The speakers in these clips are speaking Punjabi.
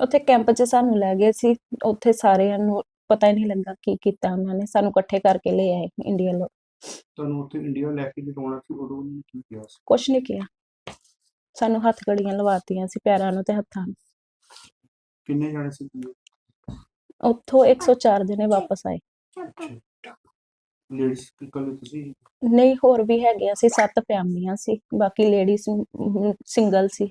ਉੱਥੇ ਕੈਂਪ 'ਚ ਸਾਨੂੰ ਲੈ ਗਏ ਸੀ। ਉੱਥੇ ਸਾਰਿਆਂ ਨੂੰ ਪਤਾ ਹੀ ਨਹੀਂ ਲੱਗਾ ਕੀ ਕੀਤਾ ਉਹਨਾਂ ਨੇ। ਸਾਨੂੰ ਇਕੱਠੇ ਕਰਕੇ ਲੈ ਆਏ ਇੰਡੀਅਨ ਲੋਕ ਤੁਹਾਨੂੰ ਉੱਥੇ ਇੰਡੀਆ ਲੈ ਕੇ ਜਦੋਂ ਆਉਣਾ ਸੀ ਉਦੋਂ ਉਹਨਾਂ ਨੇ ਕੀ ਕਿਹਾ ਸੀ? ਕੁਛ ਨਹੀਂ ਕੀਤਾ ਸਾਨੂੰ ਹੱਥ ਗੜੀਆਂ ਲਵਾਤੀਆਂ ਸੀ ਪੈਰਾਂ ਨੂੰ ਤੇ ਹੱਥਾਂ ਨੂੰ। ਕਿੰਨੇ ਜਾਣੇ ਸੀ ਉੱਥੋਂ? 104 ਜਣੇ ਵਾਪਸ ਆਏ। ਲੇਡੀਜ਼ ਇਕੱਲੇ ਤੁਸੀਂ? ਨਹੀਂ ਹੋਰ ਵੀ ਹੈਗੇ ਸੀ ਸੱਤ ਫੈਮਲੀਆਂ ਸੀ। ਬਾਕੀ ਲੇਡੀਜ਼ ਸਿੰਗਲ ਸੀ।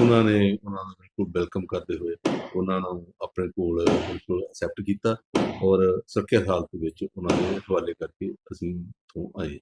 ਉਹਨਾਂ ਨੇ ਉਹਨਾਂ ਨੂੰ ਬਿਲਕੁਲ ਵੈਲਕਮ ਕਰਦੇ ਹੋਏ ਉਹਨਾਂ ਨੂੰ ਆਪਣੇ ਕੋਲ ਬਿਲਕੁਲ ਐਕਸੈਪਟ ਕੀਤਾ ਔਰ ਸੁਰੱਖਿਅਤ ਹਾਲਤ ਵਿੱਚ ਉਹਨਾਂ ਦੇ ਹਵਾਲੇ ਕਰਕੇ ਅਸੀਂ ਤੋਂ ਆਏ।